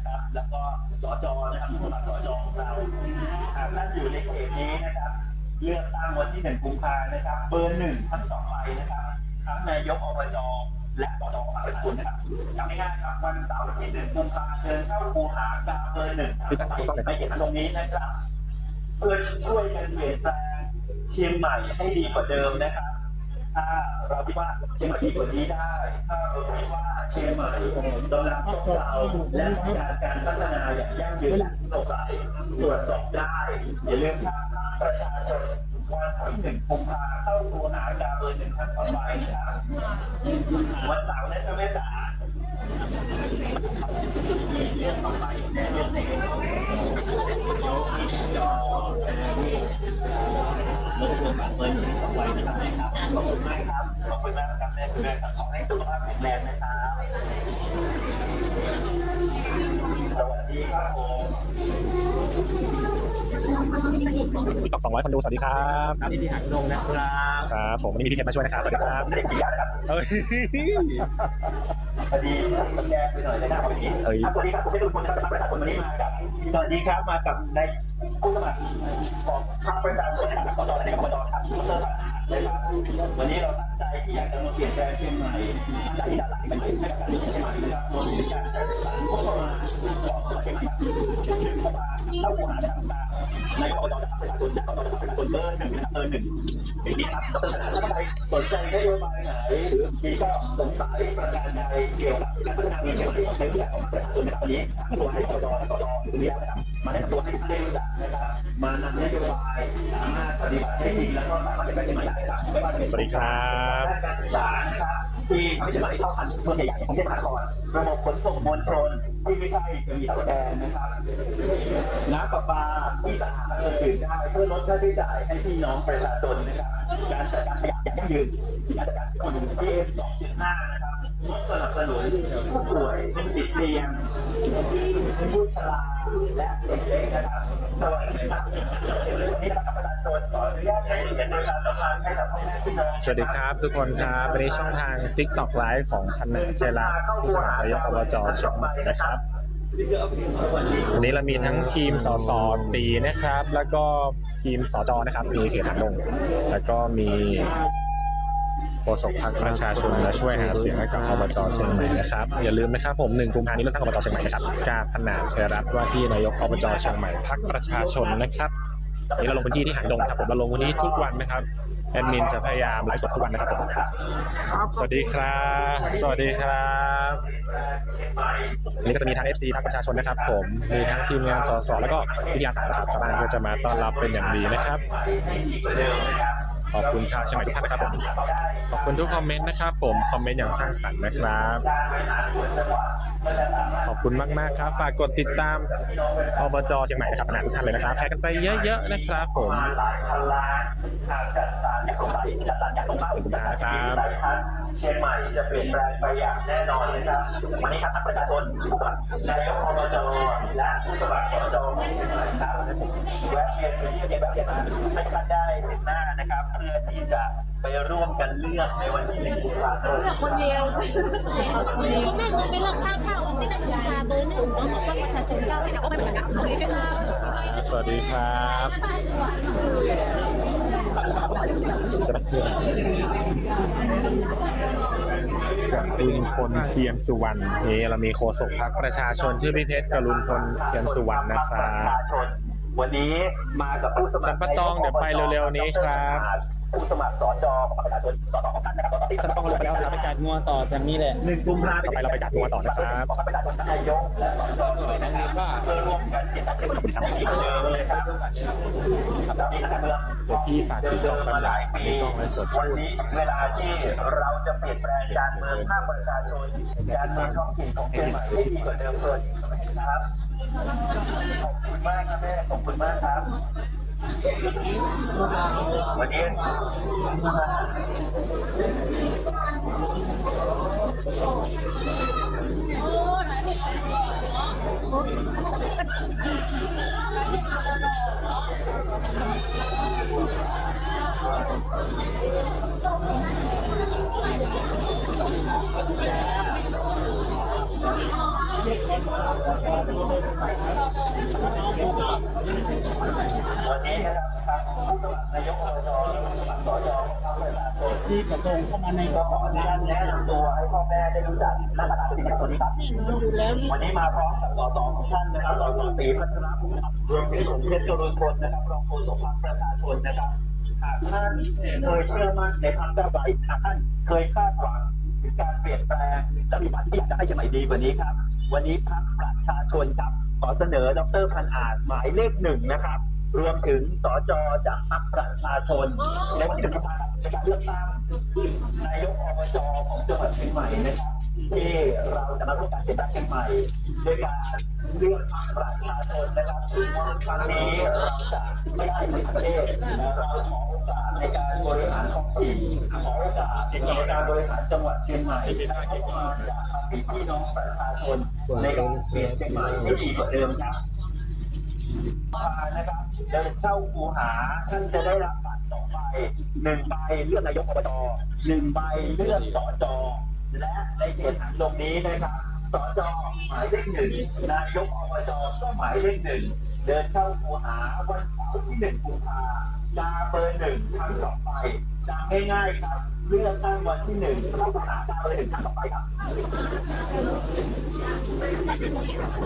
นะครับ แล้วก็สจนะครับผู้สมัครสจของเราหากท่านอยู่ในเขตนี้นะครับ เลือกตั้งวันที่หนึ่งกุมภานะครับ เบอร์หนึ่งทั้งสองใบนะครับทั้งนายกอบจและสจของประชาชนนะครับจำง่ายๆครับวันเสาร์ที่หนึ่งกุมภาเชิญเข้าคูหากาเบอร์หนึ่งทั้งสองใบไปเขียนตรงนี้นะครับเพื่อช่วยกันเปลี่ยนแปลงเชียงใหม่ให้ดีกว่าเดิมนะครับ ถ้าเราคิดว่าเชียงใหม่ดีกว่านี้ได้ถ้าเราคิดว่าเชียงใหม่กำลังต้องการและต้องการการพัฒนาอย่างยั่งยืนและโปร่งใสตรวจสอบได้อย่าลืมครับประชาชนวันที่หนึ่งกุมภาเข้าครูหาดาเบอร์หนึ่งทั้งสองใบนะครับวันเสาร์นะจ๊ะแม่จ๋า มากครับแม่คุณแม่ครับขอให้สุขภาพแข็งแรงนะครับ สวัสดีครับผมติ๊กต็อก200คนดูสวัสดีครับครับที่หางดงนะครับครับผมวันนี้มีพี่เพชรมาช่วยนะครับสวัสดีครับเด็กปียนะครับเฮ้ยพอดีสแกนไปหน่อยเลยนะครับวันนี้เอ้ยครับสวัสดีครับผมเป็นลุงพลครับประชาชนวันนี้มากับสวัสดีครับมากับในผู้สมัครของพรรคประชาชนนะครับสจในอบจครับทุกท่านนะครับวันนี้เรา ตั้งใจที่อยากจะมาเปลี่ยนแปลงเชียงใหม่ตั้งใจที่จะหลักเป็นใหม่ให้กับการเมืองเชียงใหม่นะครับรวมถึงการจัดสรรงบประมาณ ใหนึ่งเข้ามาเข้าหัวหาต่างๆในอบจจากประชาชนจากอบจจากประชาชนเบอร์หนึ่งนะครับเบอร์หนึ่งอย่างนี้ครับสนท่านใดสนใจนโยบายไหนหรือมีก็สงสัยประการใดเกี่ยวกับการพัฒนาเมืองเชียงใหม่ในรูปแบบของประชาชนนะครับวันนี้ตัวให้อบจและสจตรงนี้นะครับมาแนะนำตัวให้ท่านได้รู้จักนะครับมานำนโยบายสามารถปฏิบัติให้จริงแล้วก็สามารถจะไปเชียงใหม่ได้ครับไม่ว่าจะเป็นสวัสดีครับด้านการศึกษานะครับที่ทำให้เชียงใหม่เข้าทันเมืองใหญ่ๆของเทศมหานครระบบขนส่งมวลชน ที่ไม่ใช่จะมีตะแดงนะครับน้ำประปาที่สะอาดและดื่มได้เพื่อลดค่าใช้จ่ายให้พี่น้องประชาชนนะครับ การจัดการขยะอย่างยั่งยืนการจัดการฝุ่น PM 2.5นะครับ ลดสนับสนุนผู้ป่วยผู้ติดเตียงผู้ชราและเด็กเล็กนะครับสวัสดีครับวันนี้นะครับประชาชนขออนุญาตใช้เป็นประชาสัมพันธ์ให้กับพ่อแม่พี่น้องสวัสดีครับทุกคนครับวันนี้ช่องทาง TikTok Live ของพันนาเจรัตน์ผู้สมัครนายกอบจเชียงใหม่นะครับวันนี้เรามีทั้งทีมสสตีนะครับ แล้วก็ทีมสจนะครับ มีเขตหางดงแล้วก็มี โฆษกพรรคประชาชนมาช่วยหาเสียงให้กับอบจเชียงใหม่นะครับอย่าลืมนะครับผมหนึ่งกุมภาพันธ์นี้เลือกตั้งอบจเชียงใหม่นะครับกาพนาเชยรัตน์ว่าที่นายกอบจเชียงใหม่พรรคประชาชนนะครับวันนี้เราลงพื้นที่ที่หางดงครับผมเราลงพื้นที่ทุกวันนะครับแอดมินจะพยายามไลฟ์สดทุกวันนะครับผมสวัสดีครับ สวัสดีครับวันนี้ก็จะมีทั้ง FC พรรคประชาชนนะครับ ผม มีทั้งทีมงานสสแล้วก็วิทยาศาสตร์นะครับชาวบ้านก็จะมาต้อนรับเป็นอย่างดีนะครับ ขอบคุณชาวเชียงใหม่ทุกท่านนะครับผมขอบคุณทุกคอมเมนต์นะครับ ผมคอมเมนต์อย่างสร้างสรรค์นะครับ ขอบคุณมากๆครับ ฝากกดติดตามอบจเชียงใหม่นะครับขนาดทุกท่านเลยนะครับแชร์กันไปเยอะๆนะครับ ผมหลายพันล้านหากจัดสรรอย่างตรงไปจัดสรรอย่างตรงเป้าขอบคุณมากครับหลายท่านเชียงใหม่จะเปลี่ยนแปลงไปอย่างแน่นอนนะครับวันนี้ครับท่านประชาชนผู้สมัครนายกอบจและผู้สมัครสจของเชียงใหม่ครับแวะเวียนไปเยี่ยมเยียนแวะเวียนมาให้ท่านได้ พื่อที่จะไปร่วมกันเลือกในวันที่หนึ่งกุมภาพันธ์คนเดียวคนเดียวแม่จะไปเลือกข้างข้าวที่นักกีฬาเบอร์หนึ่งต้องบอกว่าประชาชนเราไม่ได้ก็ไม่เหมือนกันสวัสดีครับจะเที่ยวกับลุงพลเทียนสุวรรณนี่เรามีโฆษกพรรคประชาชนชื่อพี่เพชรกับลุงพลเทียนสุวรรณนะครับ วันนี้มากับผู้สมัครสันปะตองเดี๋ยวไปเร็วๆนี้ครับผู้สมัครสจของประชาชนสสของกันนะครับสันปะตองเร็วไปแล้วนะครับไปจัดงัวต่อแบบนี้แหละหนึ่งกุมภาพันธ์ต่อไปเราไปจัดงัวต่อนะครับของประชาชนนายกและสสหน่วยนั้นก็เพื่อร่วมกันเขียนตั้งเป็นผู้สมัครอีกเดิมเลยครับครับตอนนี้การเมืองเดี๋ยวพี่ฝากถือกล้องเดินแป๊บมานึหงลายวันปีนี้กล้องไลฟ์สดวันนี้เวลาที่เราจะเปลี่ยนแปลงการเมืองภาคประชาชนการเมืองท้องถิ่นของเชียงใหม่ให้ดีกว่าเดิมเลยนะครับ ขอบคุณมากนะแม่ขอบคุณมากครับ วันนี้าชนที่กระทรงเข้ามาในก็ขออนุญาตแนะนำตัวให้พ่อแม่ได้รู้จักและประกาศเป็นสวัสดีครับดูแล้ววันนี้มาพร้อมกับสสของท่านนะครับสสตีพัฒนาภูมิครับรวมถึงสมเด็จจรุนพลนะครับรองโฆษกพรรคประชาชนนะครับหากท่านเคยเชื่อมั่นในพรรคก้าไกลหากท่านเคยคาดหวังถึงการเปลี่ยนแปลงและมีบัตรที่อยากจะให้เชียงใหม่ดีกว่านี้ครับ วันนี้พรรคประชาชนครับขอเสนอดรพันอาจหมายเลขหนึ่งนะครับ รวมถึงสจจากพรรคประชาชนในวันที่หนึ่งกุมภาพันธ์ในการเลือกตั้งนายกอบจของจังหวัดเชียงใหม่นะครับที่เราจะมาร่วมกันเลือกตั้งเชียงใหม่โดยการเลือกพรรคประชาชนนะครับครั้งนี้เราจะไม่ได้ในประเทศเราขอโอกาสในการบริหารท้องถิ่นขอโอกาสในการบริหารจังหวัดเชียงใหม่ใช้งบประมาณจากพี่น้องประชาชนในการเปลี่ยนเชียงใหม่ให้ดีกว่าเดิมครับพานะครับ เดินเข้าคูหาท่านจะได้รับบัตรสองใบหนึ่งใบเลือกนายกอบจหนึ่งใบเลือกสจและในเขตหางดงนี้นะครับสจหมายเลขหนึ่งนายกอบจก็หมายเลขหนึ่ง เดินเข้าคูหาวันเสาร์ที่หนึ่งกุมภาจาเบอร์หนึ่งทั้งสองใบจำง่ายๆครับ เลือกตั้งวันที่หนึ่งเข้าคูหาจาเบอร์หนึ่งทั้งสองใบครับส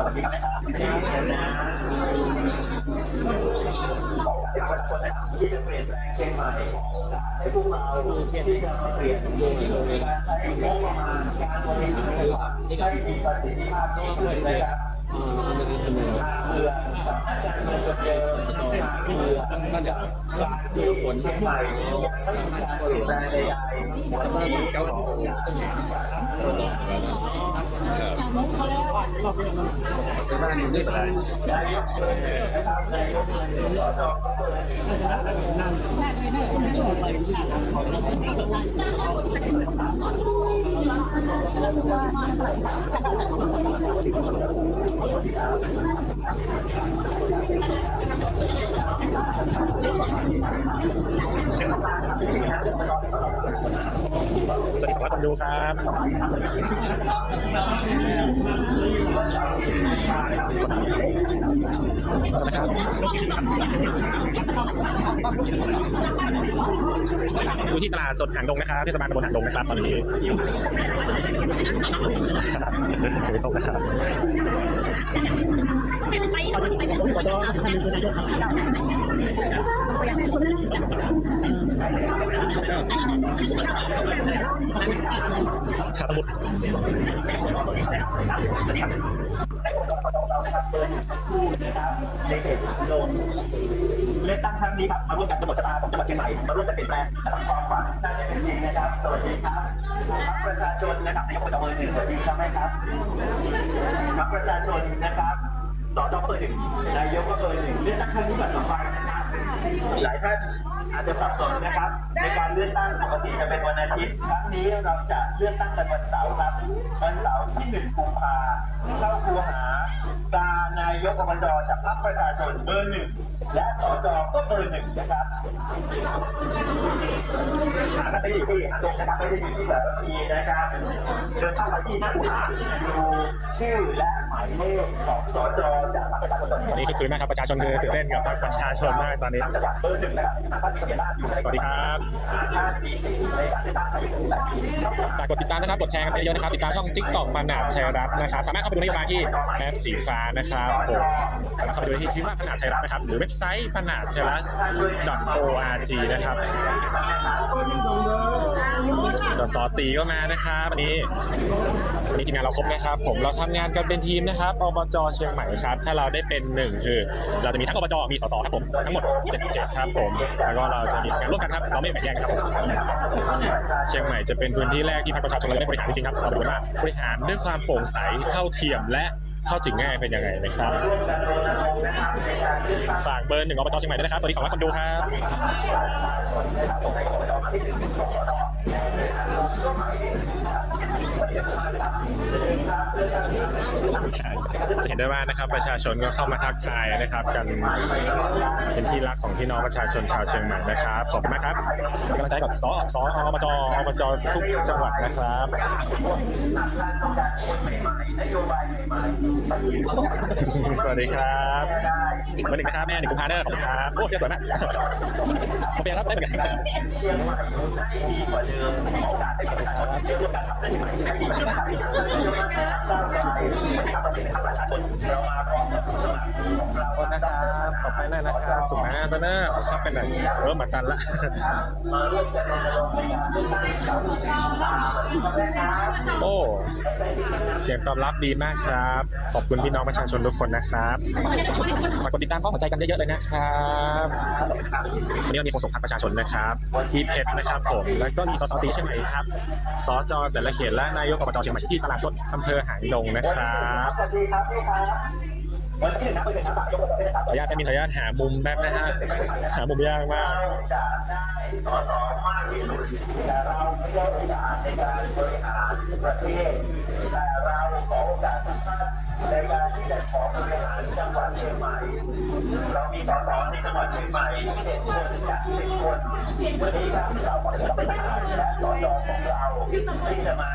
วัสดีครับขอโอกาสากคนที่จะเปลี่ยนแปลงเชียงใหม่ขอโอกาสให้พวกเราที่จะมาเปลี่ยนการใช้งบประมาณการบริหารจังหวัดให้มีประสิทธิภาพยิ่งขึ้นนะครับทางเรือ สำนักงานเงินเดิมทางเรือการที่เชียงใหม่ยังไม่มีการเปลี่ยนแปลงใดๆวันนี้ขอโอกาสซื้อบ้านอยู่ด้วยกันนายกนะครับนายกสจก็เปิดนะครับ สวัสดีสองร้อยคนดูครับนะครับอยู่ที่ตลาดสดหางดงนะครับเทศบาลตำบลหางดงนะครับตอนนี้ ไปส่งนะครับขา ตะครับในเขตลงเลือกตั้งครั้งนี้ครับมาร่วมกันกำหนดชะตาของจังหวัดเชียงใหม่มาร่วมกันเปลี่ยนแปลงและทำความฝันได้เป็นจริงนะครับสวัสดีครับพรรคประชาชนนะครับนายกอบจเบอร์หนึ่งสวัสดีครับแม่ครับพรรคประชาชนนะครับสจก็เบอร์หนึ่งนายกก็เบอร์หนึ่งเลือกตั้งครั้งนี้แบบสบาย หลายท่านอาจจะสับสนนะครับ ในการเลือกตั้งปกติจะเป็นวันอาทิตย์ครั้งนี้เราจะเลือกตั้งกันวันเสาร์ครับวันเสาร์ที่หนึ่งกุมภาเข้าคูหาการนายกอบจจากพรรคประชาชนเบอร์หนึ่งและสจก็เบอร์หนึ่งนะครับหากันไม่ได้อยู่ที่หาตรงนะครับไม่ได้อยู่ที่สารพีนะครับเดินเข้ามาที่หน้าหาดูชื่อและายเลขของสจจากประชาชนตอนตอนนี้คือคืนมากครับประชาชนคือตื่นเต้นกับประชาชนมากตอนนี้จังหวัดเบอร์หนึ่งนะครับสวัสดีครับฝากกดติดตามนะครับ กดแชร์กันไปเยอะๆนะครับ ติดตามช่อง TikTok ปานาดชัยรัตน์นะครับ สามารถเข้าไปดูนโยบายที่แอปสีฟ้านะครับผมสามารถเข้าไปดูที่ชื่อว่าปานาดชัยรัตน์นะครับ หรือเว็บไซต์ปานาดชัยรัตน์ .org นะครับ ดสอตีก็มานะครับวันนี้วันนี้ทีมงานเราครบนะครับ ผมเราทำงานกันเป็นทีมนะครับอบจเชียงใหม่ครับ ถ้าเราได้เป็นหนึ่งคือ เราจะมีทั้งอบจมีสสครับผมทั้งหมด7เขตครับผมแล้วก็เราจะมีงานร่วมกันครับ เราไม่แบ่งแยกครับเชียงใหม่จะเป็นพื้นที่แรกที่ภาคประชาชนเราได้บริหารจริงๆครับเราดูกันว่าบริหารด้วยความโปร่งใสเท่าเทียมและเข้าถึงง่ายเป็นยังไงนะครับ ฝากเบอร์หนึ่งอบจเชียงใหม่ด้วยนะครับ สวัสดีสองร้อยคนดูครับ จะเห็นได้ว่านะครับประชาชนก็เข้ามาทักทายนะครับ กันเป็นที่รักของพี่น้องประชาชนชาวเชียงใหม่นะครับขอบคุณมากครับเป็นกำลังใจกับสสออบจอบจทุกจังหวัดนะครับสวัสดีครับ เบอร์หนึ่งนะครับแม่หนึ่งกุมภาเดอร์ขอบคุณครับโอ้เสียสวยมากขอบคุณครับได้เหมือนกัน เชียงใหม่ให้ดีกว่ามโอกาสให้กับประชาชนเรื่องการทำได้ใหม่ให้ดีกว่าเดิมครับก้าวไกลนะครับเรามาพร้อมกับผู้สมัครของเราขอบคุณนะครับ ขอบไปหน่อยนะครับสุมาตนอร์ขอเข้าไปหน่อยเริ่มมากันละโอ้เสียงตอบรับดีมากครับ ขอบคุณพี่น้องประชาชนทุกคนนะครับฝากกดติดตามข้อหัวใจกันเยอะๆเลยนะครับวันนี้เรามีโฆษกพรรคประชาชนนะครับพี่เพชรนะครับผมแล้วก็มีสสตีเชียงใหม่ครับสจแต่ละเขตและนายกอบจเชียงใหม่ที่ตลาดสดอำเภอหางดงนะครับสวัสดีครับพี่ครับวันที่หนึ่งนะเป็นทาตัวเป็นทางขออนุญาตได้มีขออนุญาตหามุมแป๊บนะฮะหามุมยากมากเราจะได้สอสอมากที่สุดแต่เราไม่ได้โอกาสในการบริหารประเทศแต่เราขอโอกาสในการที่จะขอบริหารจังหวัดเชียงใหม่เรามีสอสอในจังหวัดเชียงใหม่เจ็ดคนจากสิบคนวันนี้ครับเราขอจะเป็นทหารและ สอสอของเราที่จะมา